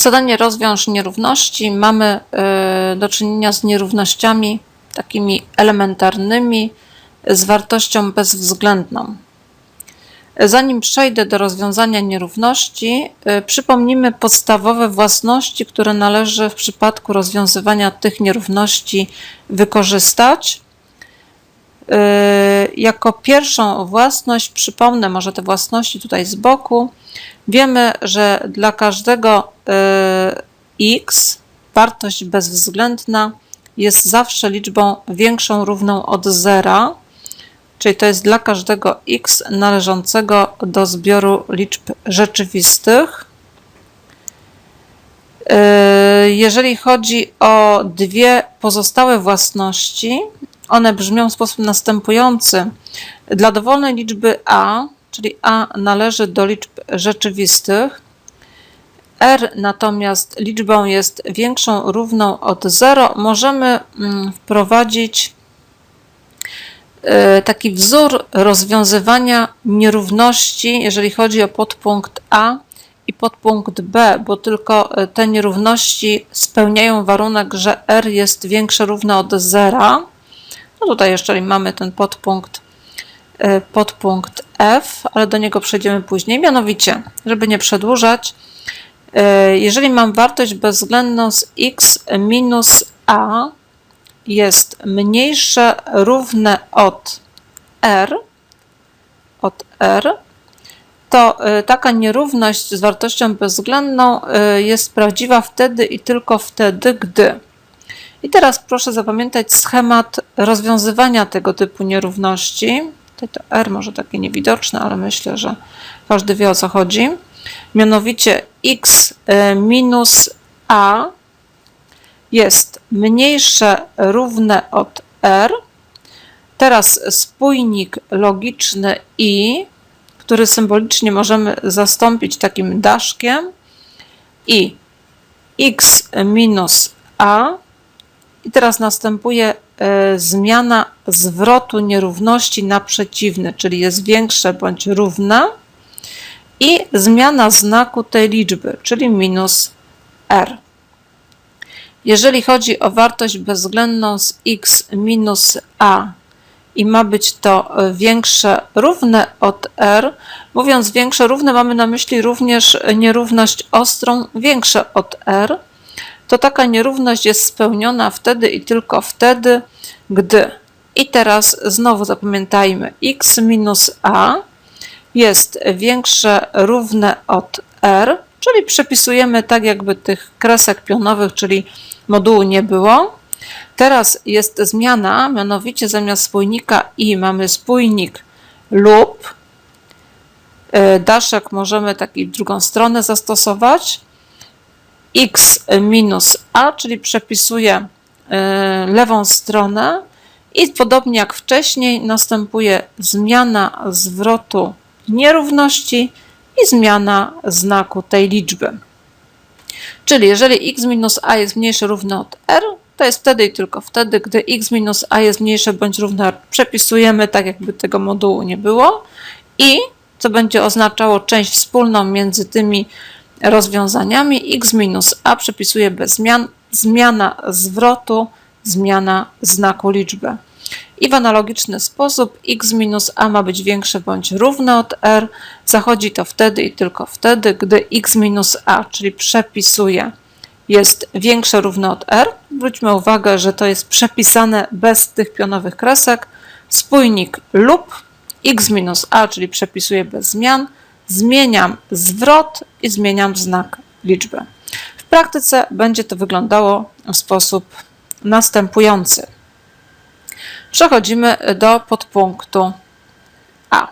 Zadanie rozwiąż nierówności. Mamy y, do czynienia z nierównościami takimi elementarnymi z wartością bezwzględną. Zanim przejdę do rozwiązania nierówności, y, przypomnimy podstawowe własności, które należy w przypadku rozwiązywania tych nierówności wykorzystać. Y, Jako pierwszą własność, przypomnę może te własności tutaj z boku, wiemy, że dla każdego y, x wartość bezwzględna jest zawsze liczbą większą równą od zera, czyli to jest dla każdego x należącego do zbioru liczb rzeczywistych. Y, Jeżeli chodzi o dwie pozostałe własności, one brzmią w sposób następujący. Dla dowolnej liczby a, czyli a należy do liczb rzeczywistych, r natomiast liczbą jest większą równą od 0, możemy mm, wprowadzić y, taki wzór rozwiązywania nierówności, jeżeli chodzi o podpunkt A i podpunkt B, bo tylko y, te nierówności spełniają warunek, że r jest większe równe od 0. No tutaj jeszcze mamy ten podpunkt, y, podpunkt F, ale do niego przejdziemy później. Mianowicie, żeby nie przedłużać, y, jeżeli mam wartość bezwzględną z x minus a jest mniejsze równe od r, od r, to y, taka nierówność z wartością bezwzględną jest prawdziwa wtedy i tylko wtedy, gdy. I teraz proszę zapamiętać schemat rozwiązywania tego typu nierówności. Tutaj to R może takie niewidoczne, ale myślę, że każdy wie o co chodzi. Mianowicie x y, minus a jest mniejsze równe od r. Teraz spójnik logiczny i, który symbolicznie możemy zastąpić takim daszkiem i x minus a i teraz następuje e, zmiana zwrotu nierówności na przeciwny, czyli jest większe bądź równe i zmiana znaku tej liczby, czyli minus r. Jeżeli chodzi o wartość bezwzględną z x minus a i ma być to e, większe równe od r, mówiąc większe równe mamy na myśli również nierówność ostrą większe od r, to taka nierówność jest spełniona wtedy i tylko wtedy, gdy. I teraz znowu zapamiętajmy, x minus a jest większe równe od r, czyli przepisujemy tak, jakby tych kresek pionowych, czyli modułu nie było. Teraz jest zmiana, mianowicie zamiast spójnika i mamy spójnik lub. Y, Daszek możemy taki w drugą stronę zastosować x minus a, czyli przepisuję y, lewą stronę i podobnie jak wcześniej następuje zmiana zwrotu nierówności i zmiana znaku tej liczby. Czyli jeżeli x minus a jest mniejsze równe od r, to jest wtedy i tylko wtedy, gdy x minus a jest mniejsze bądź równe r. Przepisujemy tak, jakby tego modułu nie było i co będzie oznaczało część wspólną między tymi rozwiązaniami x minus a przepisuje bez zmian, zmiana zwrotu, zmiana znaku liczby. I w analogiczny sposób x minus a ma być większe bądź równe od r. Zachodzi to wtedy i tylko wtedy, gdy x minus a, czyli przepisuje, jest większe równe od r. Zwróćmy uwagę, że to jest przepisane bez tych pionowych kresek. Spójnik lub x minus a, czyli przepisuje bez zmian, zmieniam zwrot i zmieniam znak liczby. W praktyce będzie to wyglądało w sposób następujący. Przechodzimy do podpunktu A.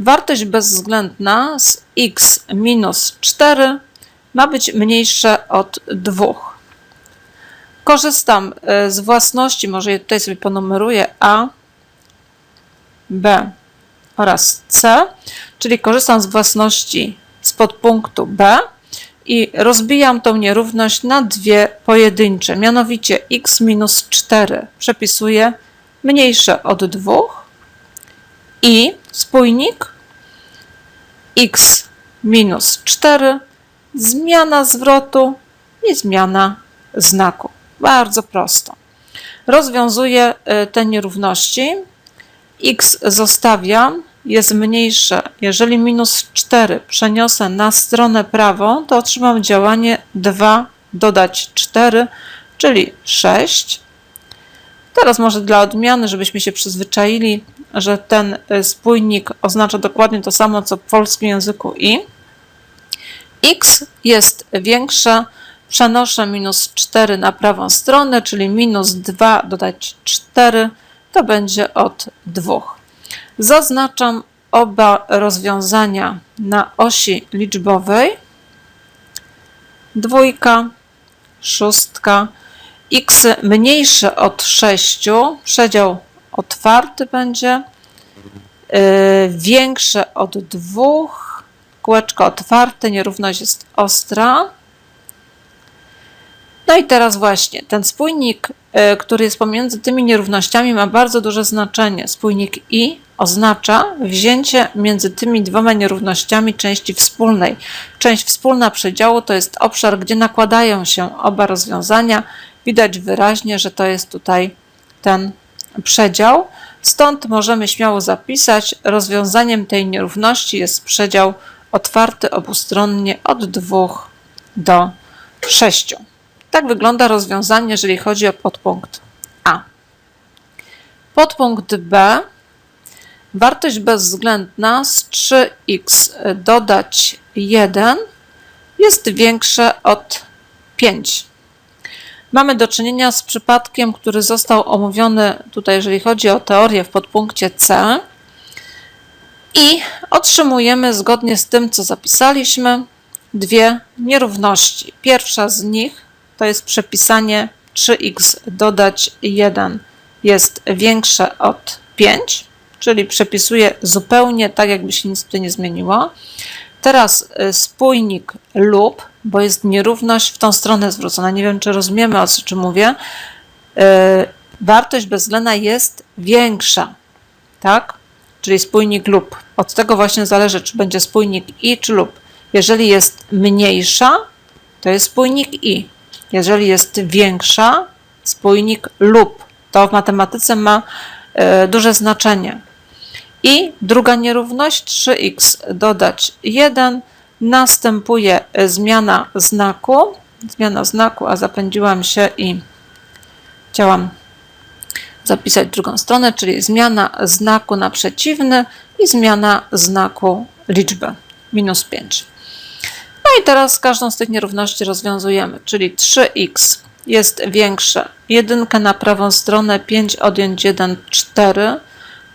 Wartość bezwzględna z x minus 4 ma być mniejsza od 2. Korzystam e, z własności, może tutaj sobie ponumeruję A, B oraz C, czyli korzystam z własności z podpunktu B i rozbijam tą nierówność na dwie pojedyncze, mianowicie x minus 4 przepisuję mniejsze od 2 i spójnik x minus 4 zmiana zwrotu i zmiana znaku. Bardzo prosto. Rozwiązuję y, te nierówności. X zostawiam, jest mniejsze. Jeżeli minus 4 przeniosę na stronę prawą, to otrzymam działanie 2 dodać 4, czyli 6. Teraz może dla odmiany, żebyśmy się przyzwyczaili, że ten y, spójnik oznacza dokładnie to samo, co w polskim języku i. x jest większe, przenoszę minus 4 na prawą stronę, czyli minus 2 dodać 4, to będzie od 2. Zaznaczam oba rozwiązania na osi liczbowej. Dwójka, szóstka, x mniejsze od 6, przedział otwarty będzie, yy, większe od 2, kółeczko otwarte, nierówność jest ostra. No i teraz właśnie ten spójnik, y, który jest pomiędzy tymi nierównościami, ma bardzo duże znaczenie. Spójnik i oznacza wzięcie między tymi dwoma nierównościami części wspólnej. Część wspólna przedziału to jest obszar, gdzie nakładają się oba rozwiązania. Widać wyraźnie, że to jest tutaj ten przedział. Stąd możemy śmiało zapisać, rozwiązaniem tej nierówności jest przedział otwarty obustronnie od 2 do 6. Tak wygląda rozwiązanie, jeżeli chodzi o podpunkt A. Podpunkt B. Wartość bezwzględna z 3x dodać 1 jest większa od 5. Mamy do czynienia z przypadkiem, który został omówiony tutaj, jeżeli chodzi o teorię w podpunkcie C. I otrzymujemy zgodnie z tym, co zapisaliśmy, dwie nierówności. Pierwsza z nich to jest przepisanie 3x dodać 1 jest większe od 5, czyli przepisuję zupełnie tak, jakby się nic tutaj nie zmieniło. Teraz y, spójnik lub, bo jest nierówność w tą stronę zwrócona. Nie wiem, czy rozumiemy, o czym mówię. Y, wartość bezwzględna jest większa, tak? Czyli spójnik lub. Od tego właśnie zależy, czy będzie spójnik i czy lub. Jeżeli jest mniejsza, to jest spójnik i. Jeżeli jest większa, spójnik lub. To w matematyce ma e, duże znaczenie. I druga nierówność 3x dodać 1 następuje zmiana znaku. Zmiana znaku, a zapędziłam się i chciałam zapisać drugą stronę, czyli zmiana znaku na przeciwny i zmiana znaku liczby minus 5. I teraz każdą z tych nierówności rozwiązujemy, czyli 3x jest większe. Jedynkę na prawą stronę, 5 odjąć 1, 4.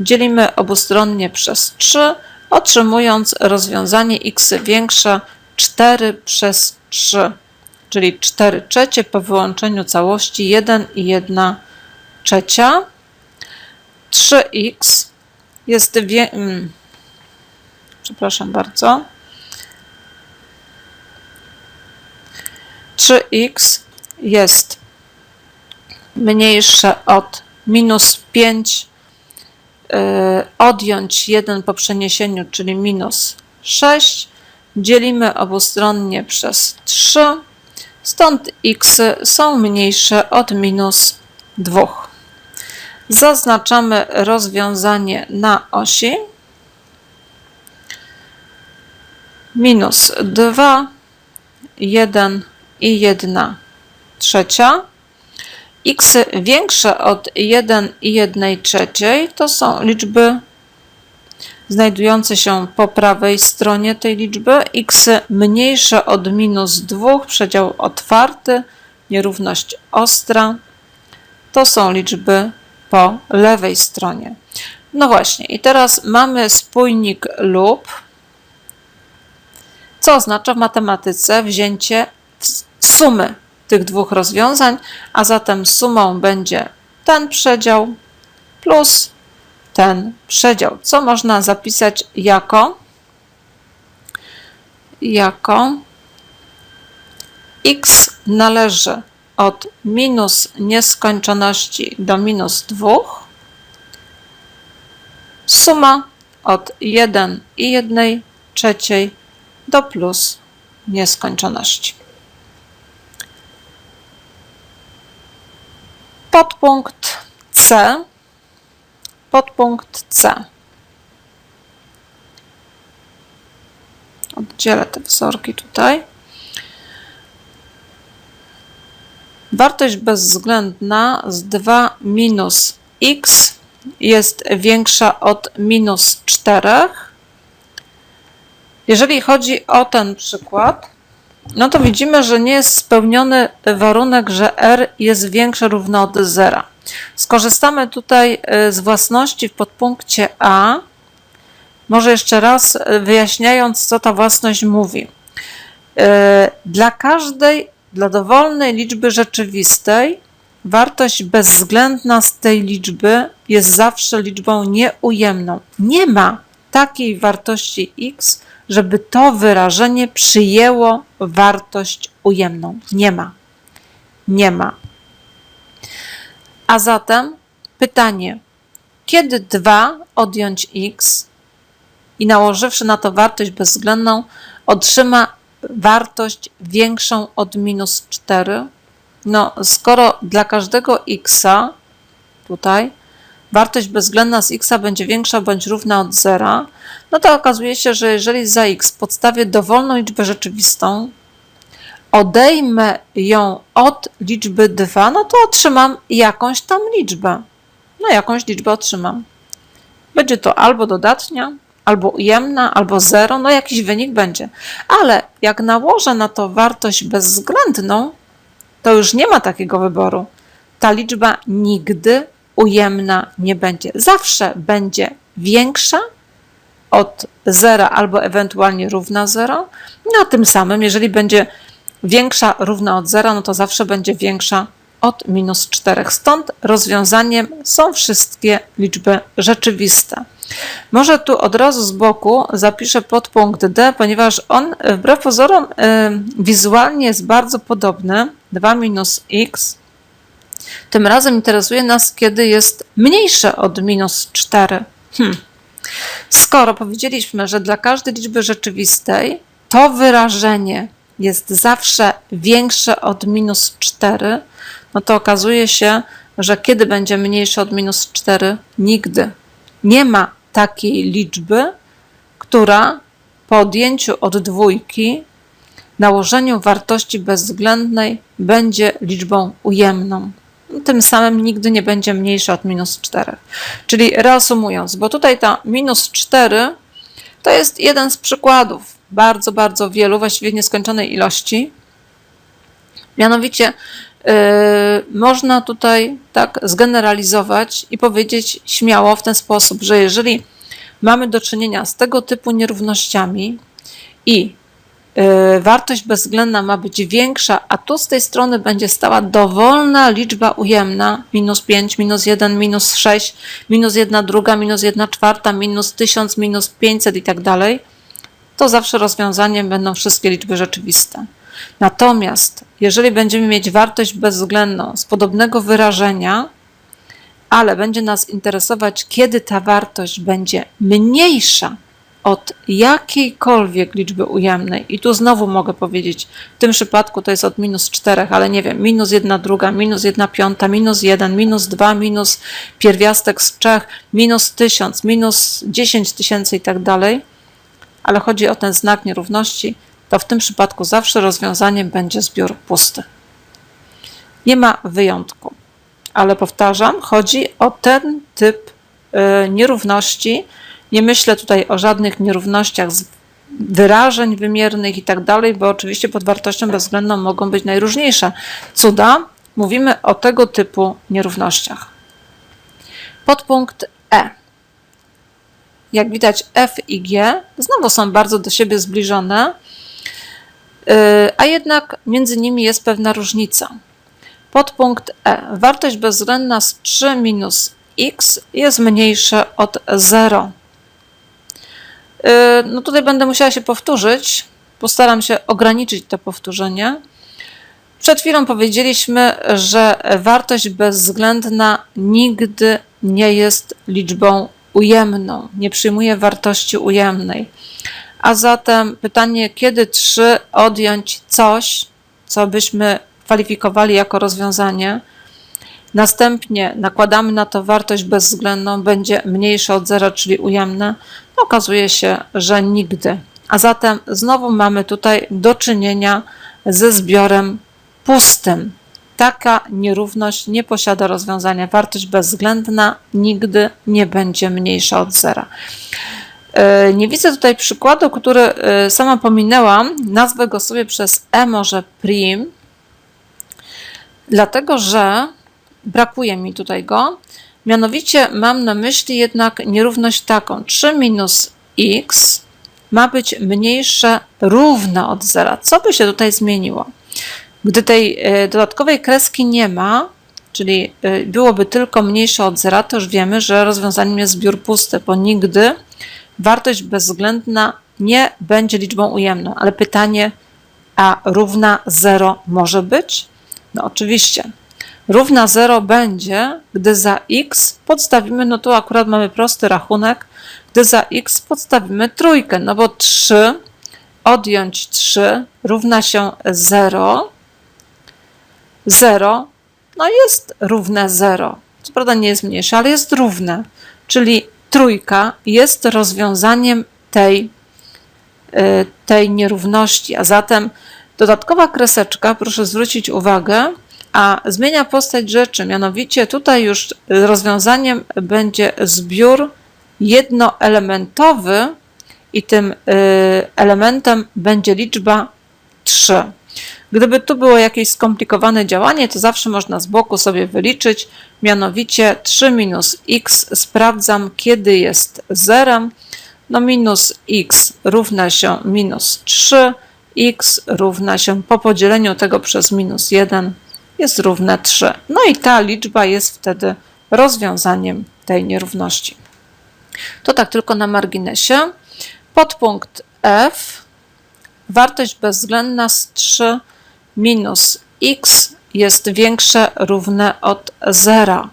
Dzielimy obustronnie przez 3, otrzymując rozwiązanie x większe 4 przez 3, czyli 4 trzecie po wyłączeniu całości 1 i 1 trzecia. 3x jest wie... Hmm. Przepraszam bardzo. 3x jest mniejsze od minus 5, yy, odjąć 1 po przeniesieniu, czyli minus 6. Dzielimy obustronnie przez 3, stąd x są mniejsze od minus 2. Zaznaczamy rozwiązanie na osi. Minus 2, 1, i 1 trzecia. x większe od 1 i 1 trzeciej to są liczby znajdujące się po prawej stronie tej liczby. x mniejsze od minus 2, przedział otwarty, nierówność ostra. To są liczby po lewej stronie. No właśnie, i teraz mamy spójnik lub, co oznacza w matematyce wzięcie sumy tych dwóch rozwiązań, a zatem sumą będzie ten przedział plus ten przedział, co można zapisać jako jako x należy od minus nieskończoności do minus 2, suma od 1 i 1 trzeciej do plus nieskończoności. Podpunkt C. Podpunkt C. Oddzielę te wzorki tutaj. Wartość bezwzględna z 2 minus x jest większa od minus 4. Jeżeli chodzi o ten przykład, no to widzimy, że nie jest spełniony warunek, że r jest większe równo od zera. Skorzystamy tutaj y, z własności w podpunkcie A. Może jeszcze raz y, wyjaśniając, co ta własność mówi. Y, Dla każdej, dla dowolnej liczby rzeczywistej, wartość bezwzględna z tej liczby jest zawsze liczbą nieujemną. Nie ma takiej wartości x, żeby to wyrażenie przyjęło wartość ujemną. Nie ma. Nie ma. A zatem pytanie, kiedy 2 odjąć x i nałożywszy na to wartość bezwzględną, otrzyma wartość większą od minus 4? No, skoro dla każdego x tutaj wartość bezwzględna z x będzie większa bądź równa od zera, no to okazuje się, że jeżeli za x podstawię dowolną liczbę rzeczywistą, odejmę ją od liczby 2, no to otrzymam jakąś tam liczbę. No jakąś liczbę otrzymam. Będzie to albo dodatnia, albo ujemna, albo 0, no jakiś wynik będzie. Ale jak nałożę na to wartość bezwzględną, to już nie ma takiego wyboru. Ta liczba nigdy ujemna nie będzie. Zawsze będzie większa od zera albo ewentualnie równa 0. No a tym samym, jeżeli będzie większa równa od zera, no to zawsze będzie większa od minus 4. Stąd rozwiązaniem są wszystkie liczby rzeczywiste. Może tu od razu z boku zapiszę podpunkt D, ponieważ on wbrew pozorom y, wizualnie jest bardzo podobny. 2 minus x. Tym razem interesuje nas, kiedy jest mniejsze od minus 4. Hmm. Skoro powiedzieliśmy, że dla każdej liczby rzeczywistej to wyrażenie jest zawsze większe od minus 4, no to okazuje się, że kiedy będzie mniejsze od minus 4? Nigdy. Nie ma takiej liczby, która po odjęciu od dwójki, nałożeniu wartości bezwzględnej będzie liczbą ujemną. Tym samym nigdy nie będzie mniejsza od minus 4. Czyli reasumując, bo tutaj ta minus 4 to jest jeden z przykładów bardzo, bardzo wielu, właściwie nieskończonej ilości. Mianowicie yy, można tutaj tak zgeneralizować i powiedzieć śmiało w ten sposób, że jeżeli mamy do czynienia z tego typu nierównościami i wartość bezwzględna ma być większa, a tu z tej strony będzie stała dowolna liczba ujemna, minus 5, minus 1, minus 6, minus 1 druga, minus 1 czwarta, minus 1000, minus 500 i tak dalej, to zawsze rozwiązaniem będą wszystkie liczby rzeczywiste. Natomiast jeżeli będziemy mieć wartość bezwzględną z podobnego wyrażenia, ale będzie nas interesować, kiedy ta wartość będzie mniejsza od jakiejkolwiek liczby ujemnej, i tu znowu mogę powiedzieć, w tym przypadku to jest od minus 4, ale nie wiem, minus 1 druga, minus 1 piąta, minus 1, minus 2, minus pierwiastek z 3, minus 1000, minus 10 tysięcy i tak dalej, ale chodzi o ten znak nierówności, to w tym przypadku zawsze rozwiązaniem będzie zbiór pusty. Nie ma wyjątku, ale powtarzam, chodzi o ten typ y, nierówności. Nie myślę tutaj o żadnych nierównościach z wyrażeń wymiernych i tak dalej, bo oczywiście pod wartością bezwzględną mogą być najróżniejsze cuda. Mówimy o tego typu nierównościach. Podpunkt E. Jak widać, F i G znowu są bardzo do siebie zbliżone, yy, a jednak między nimi jest pewna różnica. Podpunkt E. Wartość bezwzględna z 3 minus x jest mniejsza od 0. Yy, No tutaj będę musiała się powtórzyć. Postaram się ograniczyć to powtórzenie. Przed chwilą powiedzieliśmy, że wartość bezwzględna nigdy nie jest liczbą ujemną, nie przyjmuje wartości ujemnej. A zatem pytanie, kiedy 3 odjąć coś, co byśmy kwalifikowali jako rozwiązanie. Następnie nakładamy na to wartość bezwzględną, będzie mniejsza od zera, czyli ujemne. Okazuje się, że nigdy. A zatem znowu mamy tutaj do czynienia ze zbiorem pustym. Taka nierówność nie posiada rozwiązania. Wartość bezwzględna nigdy nie będzie mniejsza od zera. E, Nie widzę tutaj przykładu, który e, sama pominęłam. Nazwę go sobie przez e może prim, dlatego że brakuje mi tutaj go. Mianowicie mam na myśli jednak nierówność taką. 3 minus x ma być mniejsze równe od zera. Co by się tutaj zmieniło? Gdy tej e, dodatkowej kreski nie ma, czyli e, byłoby tylko mniejsze od zera, to już wiemy, że rozwiązaniem jest zbiór pusty, bo nigdy wartość bezwzględna nie będzie liczbą ujemną. Ale pytanie, a równa 0 może być? No oczywiście. Równa 0 będzie, gdy za x podstawimy, no tu akurat mamy prosty rachunek, gdy za x podstawimy trójkę, no bo 3 odjąć 3 równa się 0. 0 no jest równe 0. Co prawda nie jest mniejsze, ale jest równe. Czyli trójka jest rozwiązaniem tej, y, tej nierówności. A zatem dodatkowa kreseczka, proszę zwrócić uwagę, a zmienia postać rzeczy. Mianowicie tutaj już rozwiązaniem będzie zbiór jednoelementowy i tym y, elementem będzie liczba 3. Gdyby tu było jakieś skomplikowane działanie, to zawsze można z boku sobie wyliczyć, mianowicie 3 minus x sprawdzam, kiedy jest zerem. No minus x równa się minus 3, x równa się po podzieleniu tego przez minus 1 jest równe 3. No i ta liczba jest wtedy rozwiązaniem tej nierówności. To tak tylko na marginesie. Podpunkt F, wartość bezwzględna z 3 minus x jest większe równe od 0.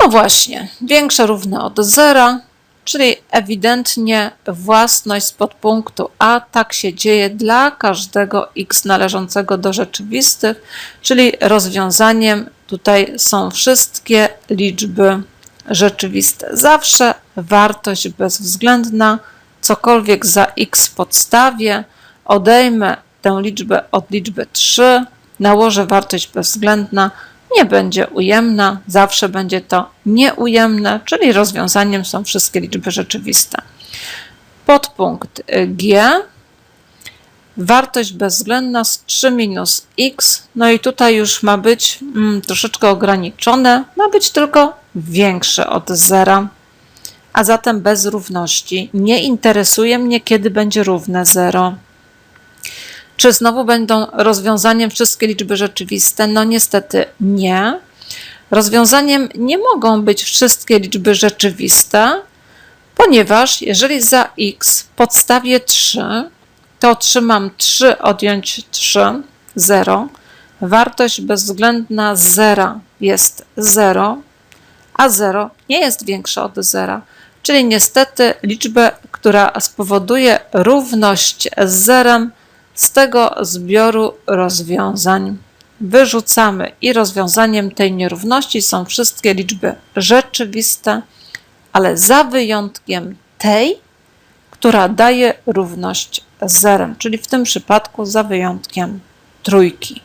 No właśnie, większe równe od 0, czyli ewidentnie własność z podpunktu A tak się dzieje dla każdego x należącego do rzeczywistych, czyli rozwiązaniem tutaj są wszystkie liczby rzeczywiste. Zawsze wartość bezwzględna, cokolwiek za x podstawię, odejmę tę liczbę od liczby 3, nałożę wartość bezwzględna, nie będzie ujemna, zawsze będzie to nieujemne, czyli rozwiązaniem są wszystkie liczby rzeczywiste. Podpunkt G, wartość bezwzględna z 3 minus x, no i tutaj już ma być mm, troszeczkę ograniczone, ma być tylko większe od zera, a zatem bez równości. Nie interesuje mnie, kiedy będzie równe 0. Czy znowu będą rozwiązaniem wszystkie liczby rzeczywiste? No niestety nie. Rozwiązaniem nie mogą być wszystkie liczby rzeczywiste, ponieważ jeżeli za x podstawię 3, to otrzymam 3 odjąć 3, 0. Wartość bezwzględna 0 jest 0, a 0 nie jest większa od 0. Czyli niestety liczbę, która spowoduje równość z zerem, z tego zbioru rozwiązań wyrzucamy i rozwiązaniem tej nierówności są wszystkie liczby rzeczywiste, ale za wyjątkiem tej, która daje równość zerem, czyli w tym przypadku za wyjątkiem trójki.